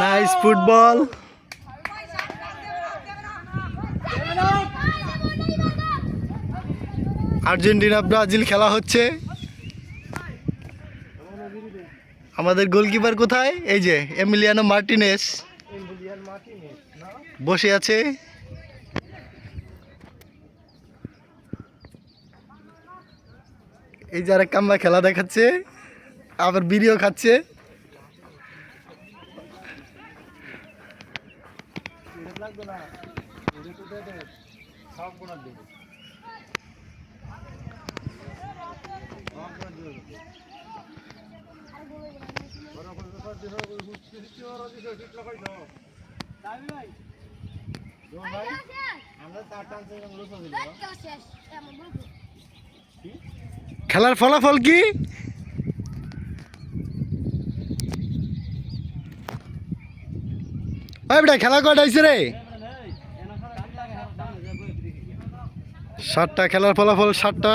Nice football Argentina, Brazil খেলা হচ্ছে। আমাদের গোলকিপার কোথায়? এই যে, এমিলিয়ানো মার্টিনেস। বসে আছে। এই যারা কাম্বা খেলা দেখাচ্ছে। আবার বিড়িও খাচ্ছে। খেলার ফলাফল কি? ওই বেটা খেলা কয়টা হয়েছে রে? সাতটা খেলার ফলাফল সাতটা?